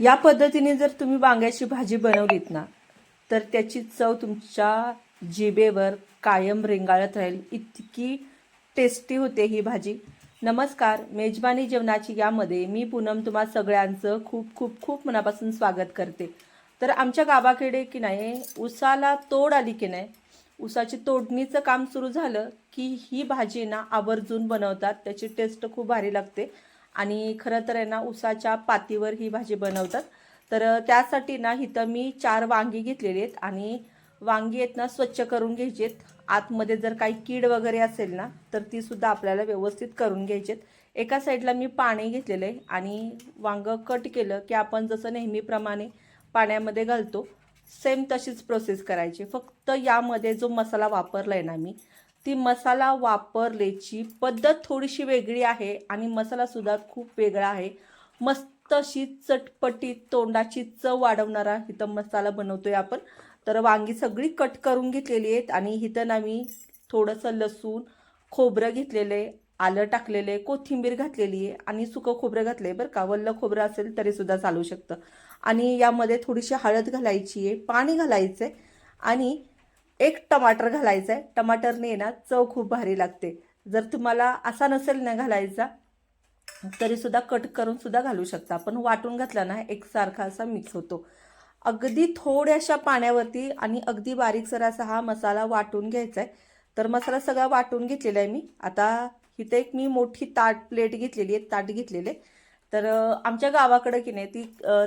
या पद्धतीने जर तुम्ही वांग्याची भाजी बनवलीत ना तर त्याची चव तुमच्या जिभेवर कायम रेंगाळत राहील. इतकी टेस्टी होते ही भाजी. नमस्कार मेजबानी जेवणाची यामध्ये मी पूनम तुम्हा सगळ्यांचं खूप खूप खूप मनापासून स्वागत करते. तर आमच्या गावाकडे की नाही उसाला तोड आली की नाही उसाची तोडणीचं काम सुरू झालं की ही भाजी ना आवर्जून बनवतात. त्याची टेस्ट खूप भारी लागते. आणि खरं तर आहे ना उसाच्या पातीवर ही भाजी बनवतात. तर त्यासाठी ना इथं मी चार वांगी घेतलेली आहेत आणि वांगी आहेत ना स्वच्छ करून घ्यायची आहेत. आतमध्ये जर काही कीड वगैरे असेल ना तर ती सुद्धा आपल्याला व्यवस्थित करून घ्यायची आहेत. एका साईडला मी पाणी घेतलेलं आहे आणि वांगं कट केलं की आपण जसं नेहमीप्रमाणे पाण्यामध्ये घालतो सेम तशीच प्रोसेस करायची. फक्त यामध्ये जो मसाला वापरला आहे ना मी ती मसाला वापरल्याची पद्धत थोडीशी वेगळी आहे आणि मसालासुद्धा खूप वेगळा आहे. मस्त अशी चटपटीत तोंडाची चव वाढवणारा इथं मसाला बनवतोय आपण. तर वांगी सगळी कट करून घेतलेली आहेत आणि इथं ना मी थोडंसं लसूण खोबरं घेतलेलं आहे आलं टाकलेलं आहे कोथिंबीर घातलेली आहे आणि सुकं खोबरं घातलं आहे बरं का. वल्ल खोबरं असेल तरीसुद्धा चालू शकतं. आणि यामध्ये थोडीशी हळद घालायची आहे पाणी घालायचं आहे आणि एक टमाटर घालायचं आहे टमाटरने ना चव खूप भारी लागते. जर तुम्हाला असा नसेल ना घालायचा तरीसुद्धा कट करून सुद्धा घालू शकता. पण वाटून घातला ना एकसारखा असा मिक्स होतो. अगदी थोड्याशा पाण्यावरती आणि अगदी बारीकसर असा हा मसाला वाटून घ्यायचा आहे तर मसाला सगळा वाटून घेतलेला आहे मी. आता इथे एक मी मोठी ताट प्लेट घेतलेली आहे ताट घेतलेले. तर आमच्या गावाकडे की नाही ती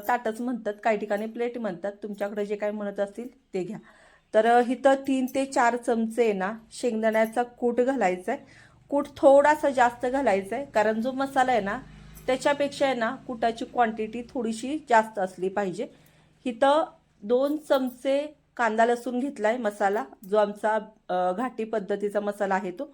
ताटच म्हणतात काही ठिकाणी प्लेट म्हणतात. तुमच्याकडे जे काही म्हणत असतील ते घ्या. तर इथं तीन ते चार चमचे आहे ना शेंगदाण्याचा कूट घालायचा आहे कूट थोडासा जास्त घालायचा आहे कारण जो मसाला आहे ना त्याच्यापेक्षा आहे ना कुटाची क्वांटिटी थोडीशी जास्त असली पाहिजे. इथं दोन चमचे कांदा लसूण घेतला आहे मसाला जो आमचा घाटी पद्धतीचा मसाला आहे तो.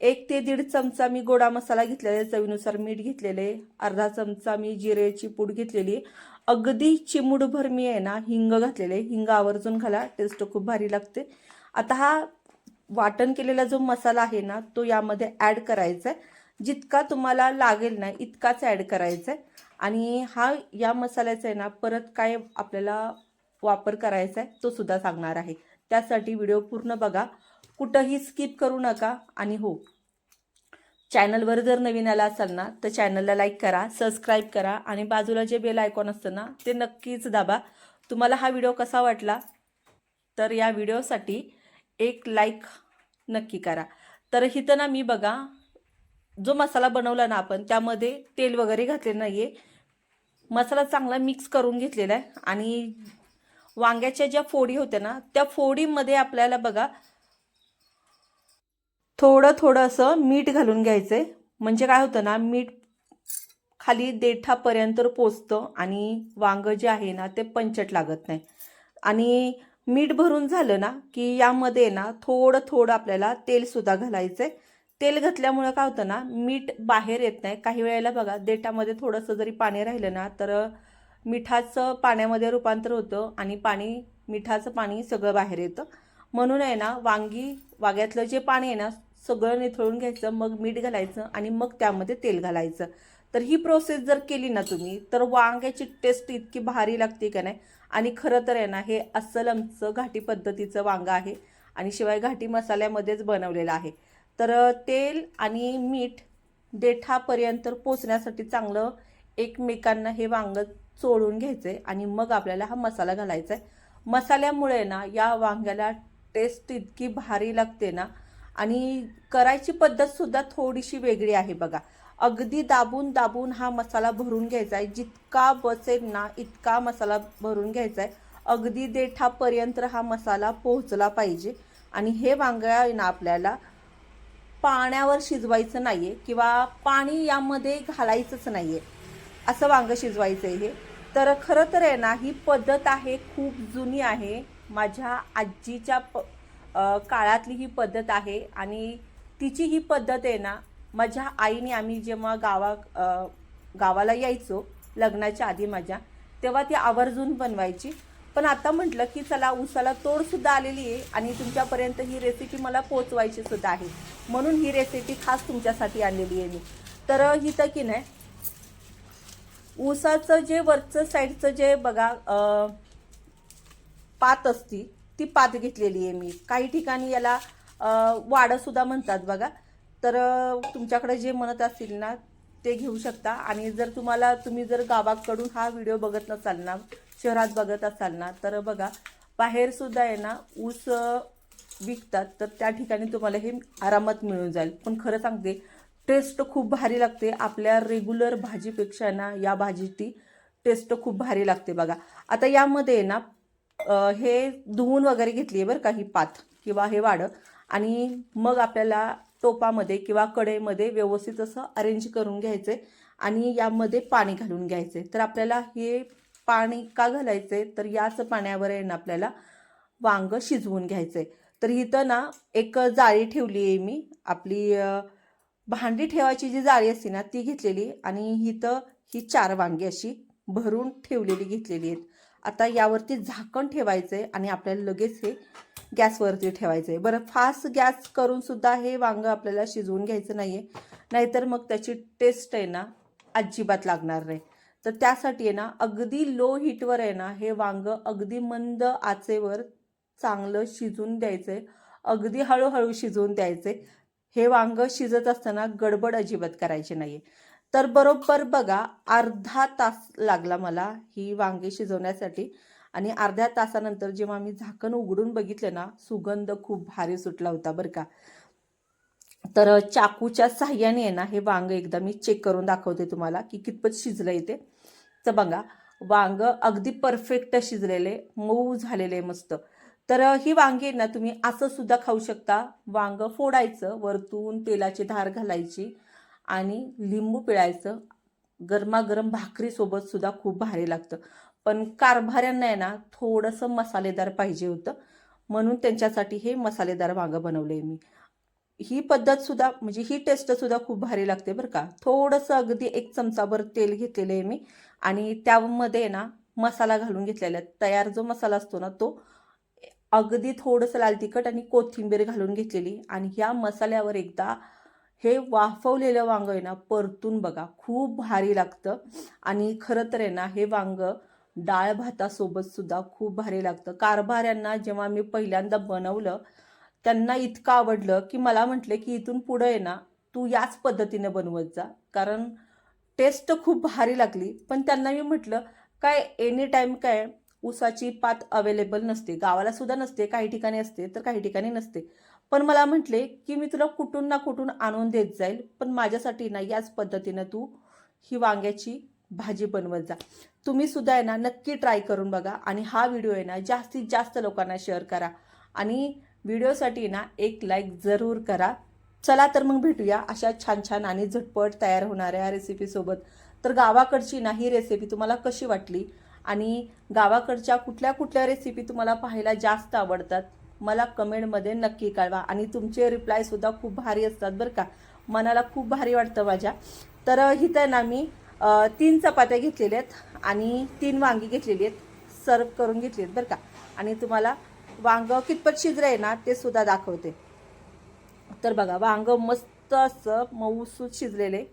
एक ते दीड चमचा मी गोडा मसाला घेतलेला आहे. चवीनुसार मीठ घेतलेले आहे. अर्धा चमचा मी जिरेची पूड घेतलेली आहे. अगदी चिमूडभर मी आहे ना हिंग घातलेले हिंग आवर्जून घाला. टेस्ट खूप भारी लागते. आता हा वाटण केलेला जो मसाला आहे ना तो यामध्ये ॲड करायचा आहे जितका तुम्हाला लागेल ना इतकाच ॲड करायचा आहे आणि हा या मसाल्याचा आहे ना परत काय आपल्याला वापर करायचा आहे तो सुद्धा सांगणार आहे. त्यासाठी व्हिडिओ पूर्ण बघा. कुठंही स्किप करू नका आणि हो. चॅनलवर जर नवीन आला असाल ना तर चॅनलला लाईक करा सबस्क्राईब करा आणि बाजूला जे बेल आयकॉन असतं ना ते नक्कीच दाबा. तुम्हाला हा व्हिडिओ कसा वाटला? तर या व्हिडिओसाठी एक लाईक नक्की करा. तर इथं ना मी बघा जो मसाला बनवला ना आपण त्यामध्ये तेल वगैरे घातलेलं नाही आहे मसाला चांगला मिक्स करून घेतलेला आहे आणि वांग्याच्या ज्या फोडी होत्या ना त्या फोडीमध्ये आपल्याला बघा थोडं थोडं असं मीठ घालून घ्यायचं आहे. म्हणजे काय होतं ना मीठ खाली देठापर्यंत पोचतं आणि वांगं जे आहे ना ते पंचट लागत नाही. आणि मीठ भरून झालं ना की यामध्ये ना थोडं थोडं आपल्याला तेलसुद्धा घालायचं आहे. तेल घातल्यामुळं काय होतं ना मीठ बाहेर येत नाही. काही वेळेला बघा देठामध्ये थोडंसं जरी पाणी राहिलं ना तर मिठाचं पाण्यामध्ये रूपांतर होतं आणि पाणी मिठाचं पाणी सगळं बाहेर येतं. म्हणून आहे ना वांगी वाग्यातलं जे पाणी आहे ना सगळं निथळून घ्यायचं मग मीठ घालायचं आणि मग त्यामध्ये तेल घालायचं. तर ही प्रोसेस जर केली ना तुम्ही तर वांग्याची टेस्ट इतकी भारी लागते का नाही? आणि खरं तर आहे ना हे अस्सल आमचं घाटी पद्धतीचं वांगं आहे आणि शिवाय घाटी मसाल्यामध्येच बनवलेलं आहे. तर तेल आणि मीठ देठापर्यंत पोचण्यासाठी चांगलं एकमेकांना हे वांगं चोळून घ्यायचं आहे आणि मग आपल्याला हा मसाला घालायचा आहे मसाल्यामुळे ना या वांग्याला टेस्ट इतकी भारी लागते ना आणि करायची पद्धतसुद्धा थोडीशी वेगळी आहे बघा. अगदी दाबून दाबून हा मसाला भरून घ्यायचा आहे जितका बसेल ना इतका मसाला भरून घ्यायचा आहे अगदी देठापर्यंत हा मसाला पोहोचला पाहिजे. आणि हे वांगळा आहे ना आपल्याला पाण्यावर शिजवायचं नाही आहे किंवा पाणी यामध्ये घालायचंच नाही आहे असं वांगं शिजवायचं आहे हे. तर खरं तर आहे ना ही पद्धत आहे खूप जुनी आहे. माझ्या आजीच्या प काळातली ही पद्धत आहे आणि तिची ही पद्धत आहे ना माझ्या आईने आम्ही जेव्हा गावा गावाला यायचो लग्नाच्या आधी माझ्या तेव्हा ती आवर्जून बनवायची. पण आता म्हटलं की चला उसाला तोडसुद्धा आलेली आहे आणि तुमच्यापर्यंत ही रेसिपी मला पोचवायची सुद्धा आहे. म्हणून ही रेसिपी खास तुमच्यासाठी आणलेली आहे मी. तर इथं की नाही ऊसाचं जे वरचं साईडचं जे बघा पात असती ती पात घेतलेली आहे मी. काही ठिकाणी याला वाडंसुद्धा म्हणतात बघा. तर तुमच्याकडे जे म्हणत असतील ना ते घेऊ शकता. आणि जर तुम्हाला तुम्ही जर गावाकडून हा व्हिडिओ बघत नसाल ना शहरात बघत असाल ना तर बघा बाहेरसुद्धा आहे ना ऊस विकतात. तर त्या ठिकाणी तुम्हाला हे आरामात मिळून जाईल. पण खरं सांगते टेस्ट खूप भारी लागते. आपल्या रेग्युलर भाजीपेक्षा ना या भाजीची टेस्ट खूप भारी लागते बघा. आता यामध्ये आहे ना हे धुवून वगैरे घेतली आहे बरं का ही पात किंवा हे वाडं. आणि मग आपल्याला टोपामध्ये किंवा कढईमध्ये व्यवस्थित असं अरेंज करून घ्यायचे आणि यामध्ये पाणी घालून घ्यायचे. तर आपल्याला हे पाणी का घालायचे? तर याच पाण्यावर आहे ना आपल्याला वांग शिजवून घ्यायचे. तर इथं ना एक जाळी ठेवली आहे मी. आपली भांडी ठेवायची जी जाळी असते ना ती घेतलेली आणि इथं ही चार वांगी अशी भरून ठेवलेली घेतलेली आहेत. आता यावरती झाकण ठेवायचं आहे आणि आपल्याला लगेच हे गॅसवरती ठेवायचं आहे बरं फास्ट गॅस करूनसुद्धा हे वांगं आपल्याला शिजवून घ्यायचं नाही आहे नाहीतर मग त्याची टेस्ट आहे ना अजिबात लागणार नाही. तर त्यासाठी आहे ना अगदी लो हीटवर आहे ना हे वांगं अगदी मंद आचेवर चांगलं शिजून द्यायचं आहे अगदी हळूहळू शिजवून द्यायचे हे वांग शिजत असताना गडबड अजिबात करायची नाही तर बरोबर बघा अर्धा तास लागला मला ही वांगी शिजवण्यासाठी. आणि अर्ध्या तासानंतर जेव्हा मी झाकण उघडून बघितलं ना सुगंध खूप भारी सुटला होता बरं का. तर चाकूच्या साह्याने आहे ना हे वांग एकदा मी चेक करून दाखवते तुम्हाला की कितपत शिजलं येते तर बघा वांग अगदी परफेक्ट शिजलेले मऊ झालेले मस्त. तर ही वांगी ना तुम्ही असं सुद्धा खाऊ शकता. वांग फोडायचं वरतून तेलाची धार घालायची. आणि लिंबू पिळायचं. गरमागरम भाकरीसोबत सुद्धा खूप भारी लागतं. पण कारभाऱ्यांना आहे ना थोडंसं मसालेदार पाहिजे होतं. म्हणून त्यांच्यासाठी हे मसालेदार वांगं बनवलं आहे मी. ही पद्धतसुद्धा म्हणजे ही टेस्टसुद्धा खूप भारी लागते बरं का. थोडंसं अगदी एक चमचाभर तेल घेतलेलं आहे मी. आणि त्यामध्ये आहे ना मसाला घालून घेतलेला. आहे तयार जो मसाला असतो ना तो अगदी थोडंसं लाल तिखट आणि कोथिंबीर घालून घेतलेली. आणि ह्या मसाल्यावर एकदा हे वाफवलेलं वांग आहे ना परतून बघा खूप भारी लागतं. आणि खरं तर आहे ना हे वांग डाळ भातासोबतसुद्धा खूप भारी लागतं. कारभाऱ्यांना जेव्हा मी पहिल्यांदा बनवलं त्यांना इतकं आवडलं की मला म्हटले की इथून पुढं आहे ना तू याच पद्धतीने बनवत जा. कारण टेस्ट खूप भारी लागली. पण त्यांना मी म्हटलं काय एनी टाईम काय ऊसाची पात अवेलेबल नसते. गावाला सुद्धा नसते. काही ठिकाणी असते तर काही ठिकाणी नसते. पण मला म्हटले की मी तुला कुठून ना कुठून आणून देत जाईल पण माझ्यासाठी ना याच पद्धतीनं तू ही वांग्याची भाजी बनवत जा. तुम्ही सुद्धा आहे ना नक्की ट्राय करून बघा आणि हा व्हिडिओ आहे ना जास्तीत जास्त लोकांना शेअर करा. आणि व्हिडिओसाठी ना एक लाईक जरूर करा. चला तर मग भेटूया अशा छान छान आणि झटपट तयार होणाऱ्या रेसिपीसोबत तर गावाकडची ना ही रेसिपी तुम्हाला कशी वाटली? आणि गावाकडच्या कुठल्या कुठल्या रेसिपी तुम्हाला पाहायला जास्त आवडतात? मला कमेंटमध्ये नक्की कळवा. आणि तुमचे रिप्लायसुद्धा खूप भारी असतात बरं का. मनाला खूप भारी वाटतं माझ्या. तर इथं ना मी तीन चपात्या घेतलेल्या आहेत आणि तीन वांगी घेतलेली आहेत. सर्व करून घेतली आहेत बरं का. आणि तुम्हाला वांग कितपत शिजलं आहे ना ते सुद्धा दाखवते. तर बघा वांग मस्त असं मऊसूत शिजलेले